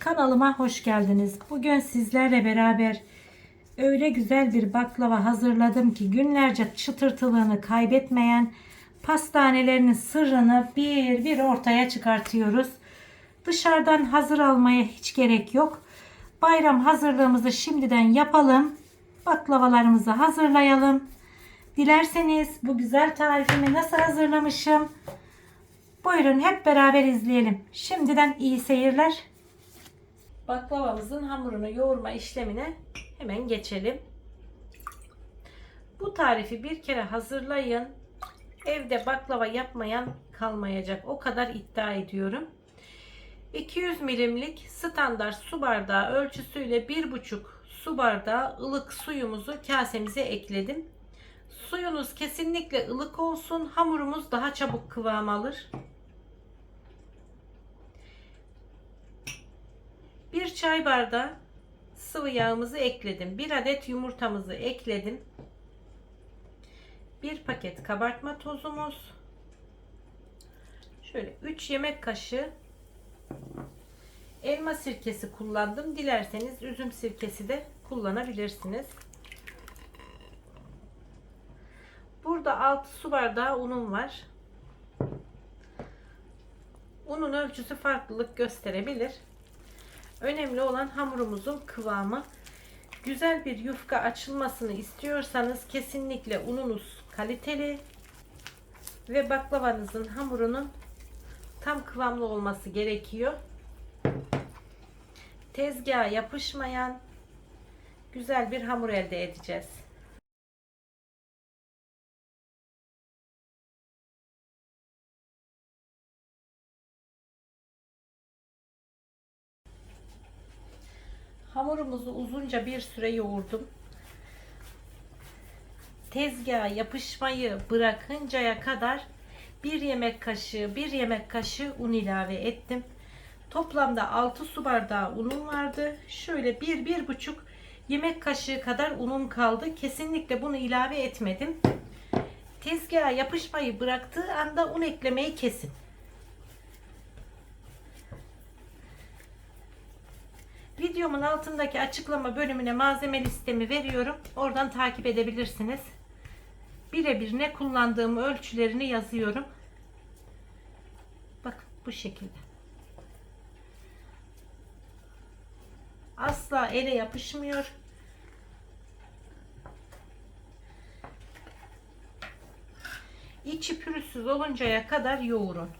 Kanalıma hoş geldiniz. Bugün sizlerle beraber öyle güzel bir baklava hazırladım ki günlerce çıtırtılığını kaybetmeyen pastanelerinin sırrını bir bir ortaya çıkartıyoruz. Dışarıdan hazır almaya hiç gerek yok. Bayram hazırlığımızı şimdiden yapalım. Baklavalarımızı hazırlayalım. Dilerseniz bu güzel tarifimi nasıl hazırlamışım? Buyurun hep beraber izleyelim. Şimdiden iyi seyirler. Baklavamızın hamurunu yoğurma işlemine hemen geçelim. Bu tarifi bir kere hazırlayın. Evde baklava yapmayan kalmayacak. O kadar iddia ediyorum. 200 milimlik standart su bardağı ölçüsüyle 1,5 su bardağı ılık suyumuzu kasemize ekledim. Suyunuz kesinlikle ılık olsun. Hamurumuz daha çabuk kıvam alır. Bir çay bardağı sıvı yağımızı ekledim. Bir adet yumurtamızı ekledim. Bir paket kabartma tozumuz. Şöyle 3 yemek kaşığı elma sirkesi kullandım. Dilerseniz üzüm sirkesi de kullanabilirsiniz. Burada 6 su bardağı unum var. Unun ölçüsü farklılık gösterebilir. Önemli olan hamurumuzun kıvamı. Güzel bir yufka açılmasını istiyorsanız kesinlikle ununuz kaliteli ve baklavanızın hamurunun tam kıvamlı olması gerekiyor. Tezgaha yapışmayan güzel bir hamur elde edeceğiz. Hamurumuzu uzunca bir süre yoğurdum. Tezgaha yapışmayı bırakıncaya kadar bir yemek kaşığı bir yemek kaşığı un ilave ettim. Toplamda 6 su bardağı unum vardı. Şöyle bir bir buçuk yemek kaşığı kadar unum kaldı. Kesinlikle bunu ilave etmedim. Tezgaha yapışmayı bıraktığı anda un eklemeyi kesin. Videomun altındaki açıklama bölümüne malzeme listemi veriyorum. Oradan takip edebilirsiniz. Birebir ne kullandığımı ölçülerini yazıyorum. Bak bu şekilde. Asla ele yapışmıyor. İçi pürüzsüz oluncaya kadar yoğurun.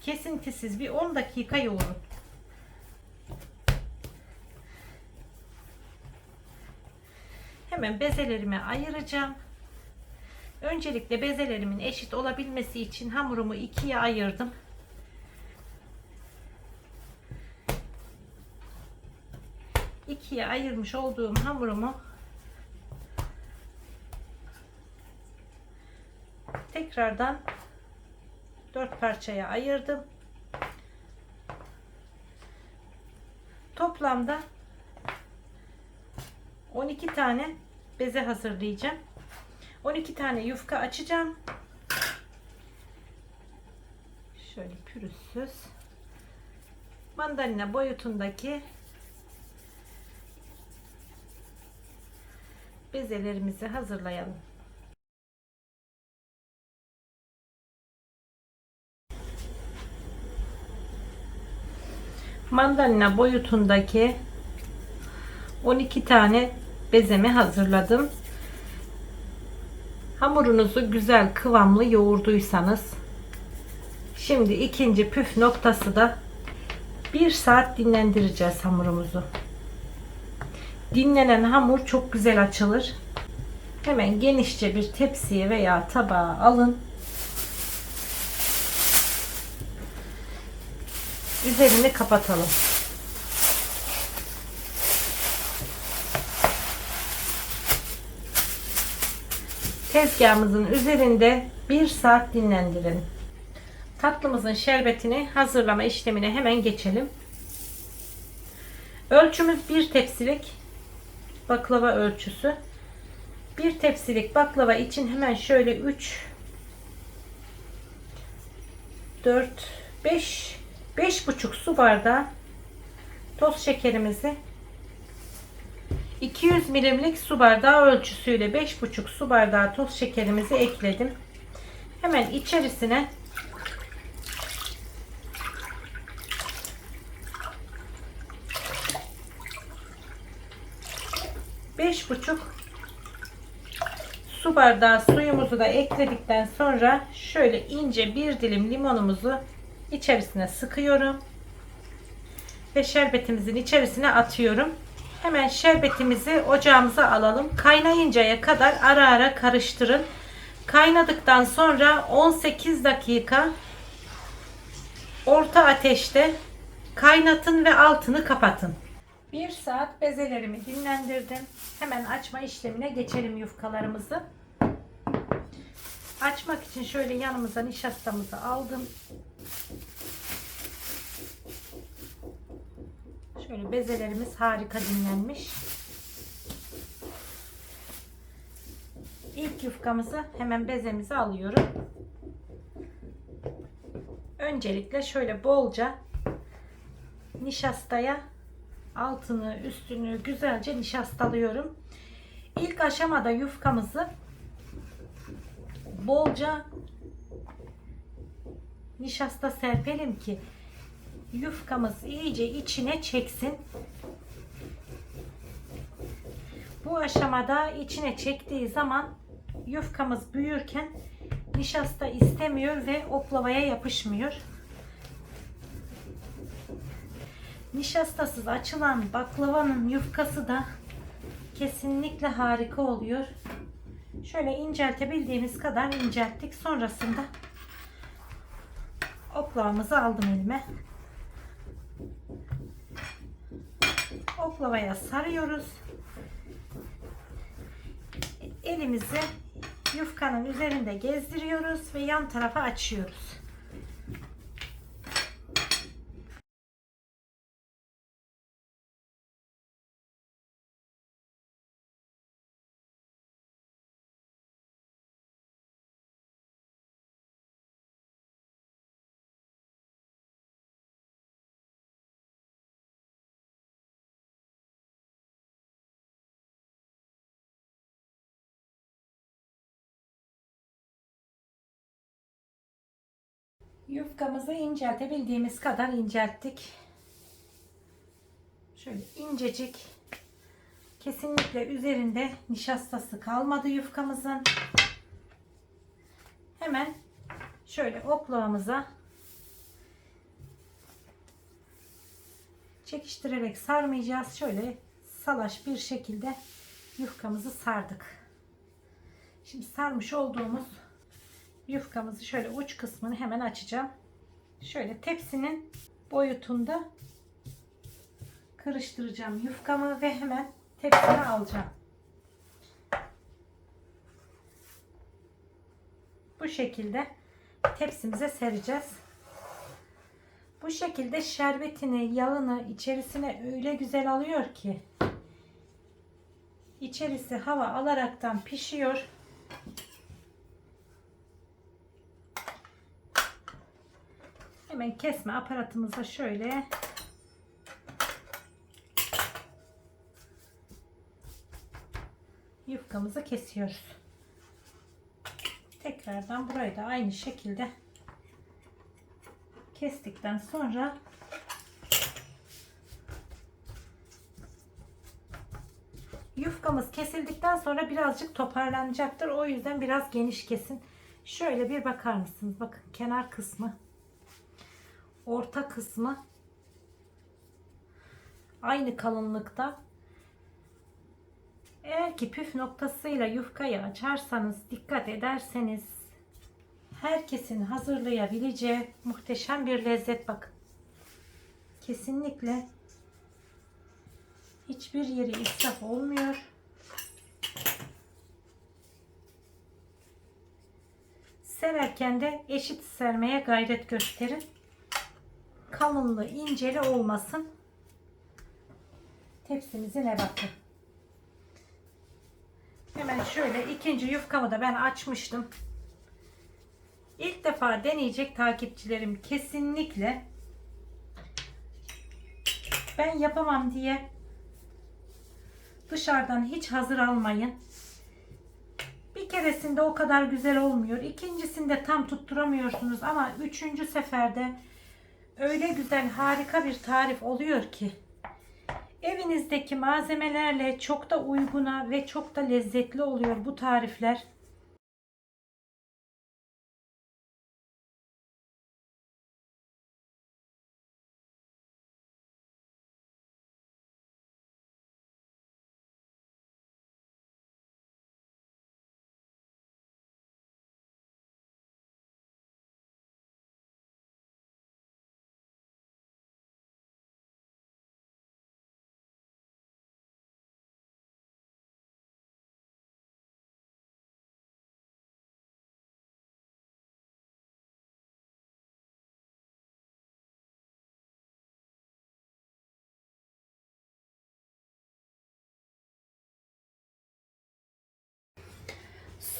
Kesintisiz bir 10 dakika yoğurun. Hemen bezelerimi ayıracağım. Öncelikle bezelerimin eşit olabilmesi için hamurumu ikiye ayırdım. İkiye ayırmış olduğum hamurumu tekrardan dört parçaya ayırdım. Toplamda 12 tane beze hazırlayacağım. 12 tane yufka açacağım. Şöyle pürüzsüz. Mandalina boyutundaki bezelerimizi hazırlayalım. Mandalina boyutundaki 12 tane bezemi hazırladım. Hamurunuzu güzel kıvamlı yoğurduysanız şimdi ikinci püf noktası da bir saat dinlendireceğiz hamurumuzu. Dinlenen hamur çok güzel açılır. Hemen genişçe bir tepsiye veya tabağa alın. Üzerini kapatalım. Tezgahımızın üzerinde bir saat dinlendirin. Tatlımızın şerbetini hazırlama işlemine hemen geçelim. Ölçümüz bir tepsilik baklava ölçüsü. Bir tepsilik baklava için hemen şöyle 3 4 5 5,5 su bardağı toz şekerimizi 200 milimlik su bardağı ölçüsüyle 5,5 su bardağı toz şekerimizi ekledim. Hemen içerisine beş buçuk su bardağı suyumuzu da ekledikten sonra şöyle ince bir dilim limonumuzu içerisine sıkıyorum ve şerbetimizin içerisine atıyorum. Hemen şerbetimizi ocağımıza alalım. Kaynayıncaya kadar ara ara karıştırın. Kaynadıktan sonra 18 dakika orta ateşte kaynatın ve altını kapatın. 1 saat bezelerimi dinlendirdim. Hemen açma işlemine geçelim yufkalarımızı. Açmak için şöyle yanımıza nişastamızı aldım. Şöyle bezelerimiz harika dinlenmiş. İlk yufkamızı hemen bezemize alıyorum. Öncelikle şöyle bolca nişastaya altını üstünü güzelce nişastalıyorum. İlk aşamada yufkamızı bolca nişasta serpelim ki yufkamız iyice içine çeksin. Bu aşamada içine çektiği zaman yufkamız büyürken nişasta istemiyor ve oklavaya yapışmıyor. Nişastasız açılan baklavanın yufkası da kesinlikle harika oluyor. Şöyle inceltebildiğimiz kadar incelttik. Sonrasında oklavamızı aldım elime. Oklavaya sarıyoruz. Elimizi yufkanın üzerinde gezdiriyoruz ve yan tarafa açıyoruz. Yufkamızı inceltebildiğimiz kadar incelttik. Şöyle incecik. Kesinlikle üzerinde nişastası kalmadı yufkamızın. Hemen şöyle oklavamıza çekiştirerek sarmayacağız. Şöyle salaş bir şekilde yufkamızı sardık. Şimdi sarmış olduğumuz yufkamızı şöyle uç kısmını hemen açacağım. Şöyle tepsinin boyutunda karıştıracağım yufkamı ve hemen tepsine alacağım. Bu şekilde tepsimize sereceğiz. Bu şekilde şerbetini, yağını içerisine öyle güzel alıyor ki içerisi hava alaraktan pişiyor. Hemen kesme aparatımıza şöyle yufkamızı kesiyoruz. Tekrardan burayı da aynı şekilde kestikten sonra yufkamız kesildikten sonra birazcık toparlanacaktır. O yüzden biraz geniş kesin. Şöyle bir bakar mısınız? Bakın kenar kısmı orta kısmı aynı kalınlıkta. Eğer ki püf noktasıyla yufkayı açarsanız, dikkat ederseniz herkesin hazırlayabileceği muhteşem bir lezzet bakın. Kesinlikle hiçbir yeri israf olmuyor. Sererken de eşit sermeye gayret gösterin kalınlığı inceli olmasın. Tepsimizin ebatı. Hemen şöyle ikinci yufkamı da ben açmıştım. İlk defa deneyecek takipçilerim kesinlikle Ben yapamam diye dışarıdan hiç hazır almayın. Bir keresinde o kadar güzel olmuyor. İkincisinde tam tutturamıyorsunuz ama üçüncü seferde öyle güzel harika bir tarif oluyor ki evinizdeki malzemelerle çok da uyguna ve çok da lezzetli oluyor bu tarifler.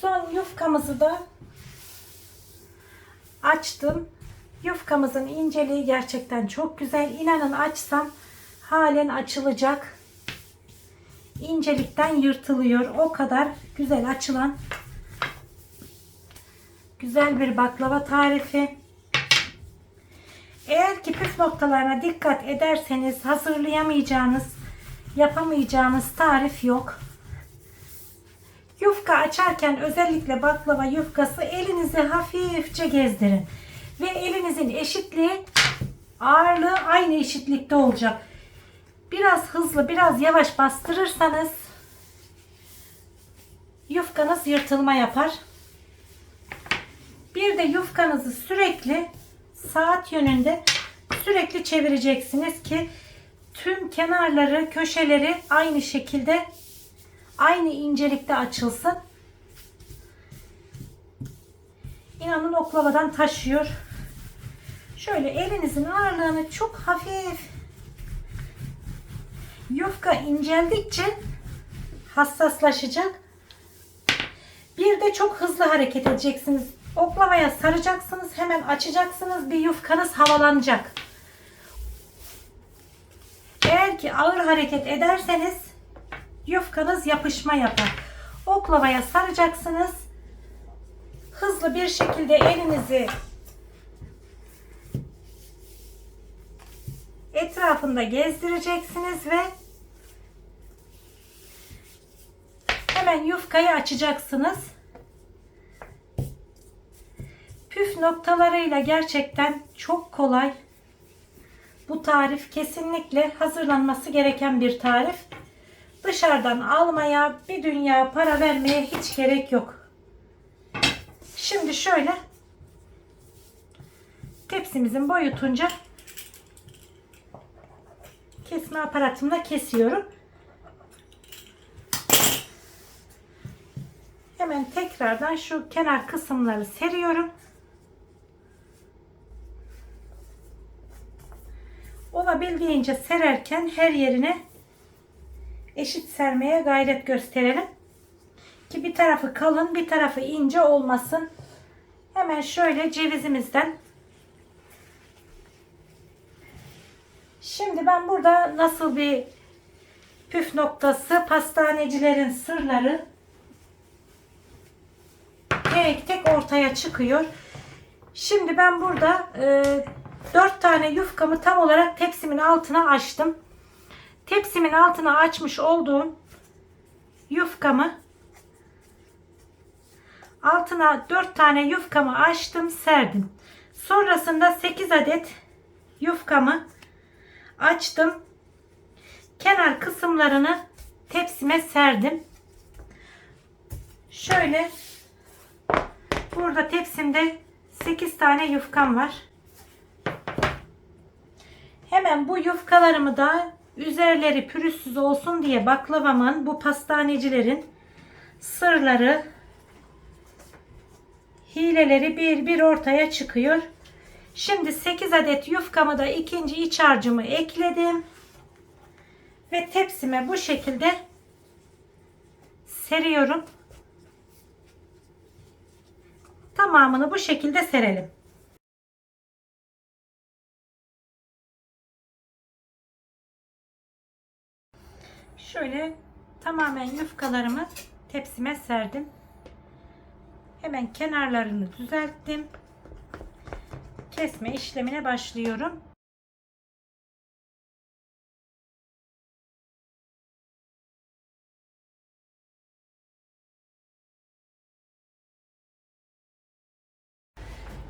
Son yufkamızı da açtım. Yufkamızın inceliği gerçekten çok güzel. İnanın açsam halen açılacak. İncelikten yırtılıyor. O kadar güzel açılan güzel bir baklava tarifi. Eğer ki püf noktalarına dikkat ederseniz hazırlayamayacağınız, yapamayacağınız tarif yok. Yufka açarken özellikle baklava yufkası elinizi hafifçe gezdirin. Ve elinizin eşitliği ağırlığı aynı eşitlikte olacak. Biraz hızlı biraz yavaş bastırırsanız yufkanız yırtılma yapar. Bir de yufkanızı sürekli saat yönünde sürekli çevireceksiniz ki tüm kenarları, köşeleri aynı şekilde aynı incelikte açılsın. İnanın oklavadan taşıyor. Şöyle elinizin ağırlığını çok hafif yufka inceldikçe hassaslaşacak. Bir de çok hızlı hareket edeceksiniz. Oklavaya saracaksınız, hemen açacaksınız. Bir yufkanız havalanacak. Eğer ki ağır hareket ederseniz yufkanız yapışma yapar. Oklavaya saracaksınız. Hızlı bir şekilde elinizi etrafında gezdireceksiniz ve hemen yufkayı açacaksınız. Püf noktalarıyla gerçekten çok kolay. Bu tarif kesinlikle hazırlanması gereken bir tarif. Dışarıdan almaya, bir dünya para vermeye hiç gerek yok. Şimdi şöyle tepsimizin boyutunca kesme aparatımla kesiyorum. Hemen tekrardan şu kenar kısımları seriyorum. Olabildiğince sererken her yerine eşit sermeye gayret gösterelim. Ki bir tarafı kalın bir tarafı ince olmasın. Hemen şöyle cevizimizden Şimdi ben burada nasıl bir püf noktası pastanecilerin sırları tek tek ortaya çıkıyor. Şimdi ben burada e, 4 tane yufkamı tam olarak tepsimin altına açtım. Tepsimin altına açmış olduğum yufkamı altına 4 tane yufkamı açtım serdim. Sonrasında 8 adet yufkamı açtım. Kenar kısımlarını tepsime serdim. Şöyle burada tepsimde 8 tane yufkam var. Hemen bu yufkalarımı da üzerleri pürüzsüz olsun diye baklavamın bu pastanecilerin sırları hileleri bir bir ortaya çıkıyor. Şimdi 8 adet yufkamı da ikinci iç harcımı ekledim. Ve tepsime bu şekilde seriyorum. Tamamını bu şekilde serelim. Şöyle tamamen yufkalarımı tepsime serdim. Hemen kenarlarını düzelttim. Kesme işlemine başlıyorum.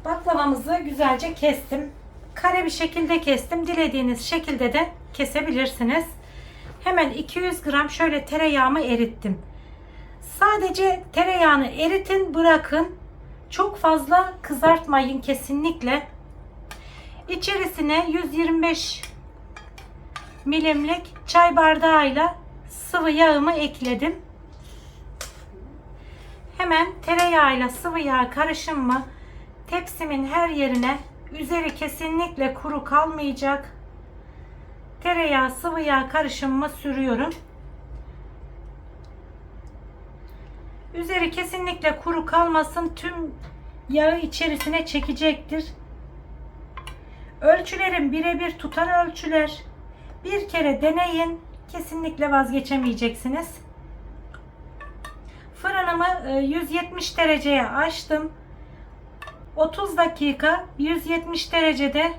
Baklavamızı güzelce kestim. Kare bir şekilde kestim. Dilediğiniz şekilde de kesebilirsiniz. Hemen 200 gram şöyle tereyağımı erittim. Sadece tereyağını eritin bırakın. Çok fazla kızartmayın kesinlikle. İçerisine 125 milimlik çay bardağıyla sıvı yağımı ekledim. Hemen tereyağıyla sıvı yağ karışımı tepsimin her yerine üzeri kesinlikle kuru kalmayacak. Tereyağı sıvı yağ karışımımı sürüyorum. Üzeri kesinlikle kuru kalmasın. Tüm yağı içerisine çekecektir. Ölçülerim birebir tutar ölçüler. Bir kere deneyin. Kesinlikle vazgeçemeyeceksiniz. Fırınımı e, 170 dereceye açtım. 30 dakika 170 derecede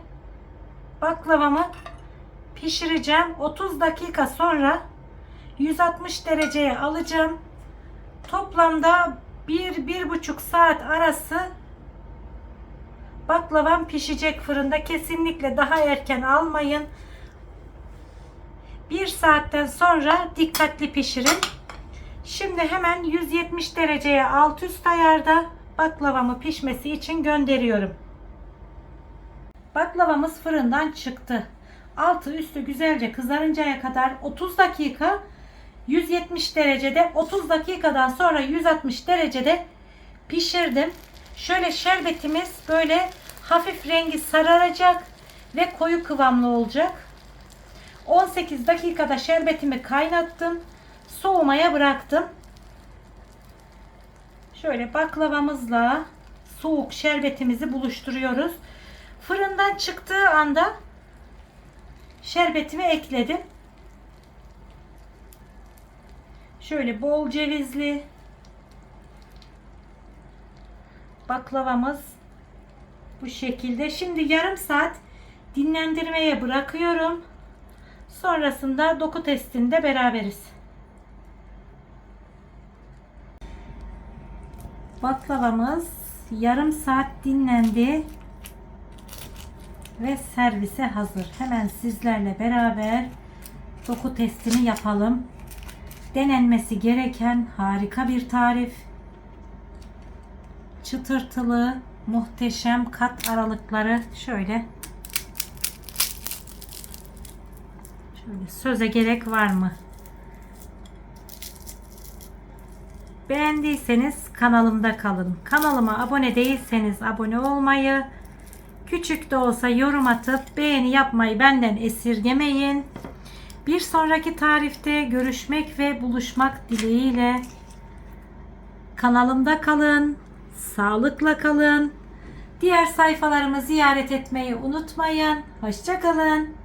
baklavamı pişireceğim. 30 dakika sonra 160 dereceye alacağım. Toplamda 1-1,5 saat arası baklavam pişecek fırında. Kesinlikle daha erken almayın. 1 saatten sonra dikkatli pişirin. Şimdi hemen 170 dereceye alt üst ayarda baklavamı pişmesi için gönderiyorum. Baklavamız fırından çıktı. Altı üstü güzelce kızarıncaya kadar 30 dakika 170 derecede 30 dakikadan sonra 160 derecede pişirdim. Şöyle şerbetimiz böyle hafif rengi sararacak ve koyu kıvamlı olacak. 18 dakikada şerbetimi kaynattım. Soğumaya bıraktım. Şöyle baklavamızla soğuk şerbetimizi buluşturuyoruz. Fırından çıktığı anda şerbetimi ekledim. Şöyle bol cevizli baklavamız bu şekilde. Şimdi yarım saat dinlendirmeye bırakıyorum. Sonrasında doku testinde beraberiz. Baklavamız yarım saat dinlendi ve servise hazır. Hemen sizlerle beraber doku testini yapalım. Denenmesi gereken harika bir tarif. Çıtırtılı, muhteşem kat aralıkları şöyle şöyle söze gerek var mı? Beğendiyseniz kanalımda kalın. Kanalıma abone değilseniz abone olmayı, küçük de olsa yorum atıp beğeni yapmayı benden esirgemeyin. Bir sonraki tarifte görüşmek ve buluşmak dileğiyle kanalımda kalın, sağlıkla kalın. Diğer sayfalarımı ziyaret etmeyi unutmayın. Hoşçakalın.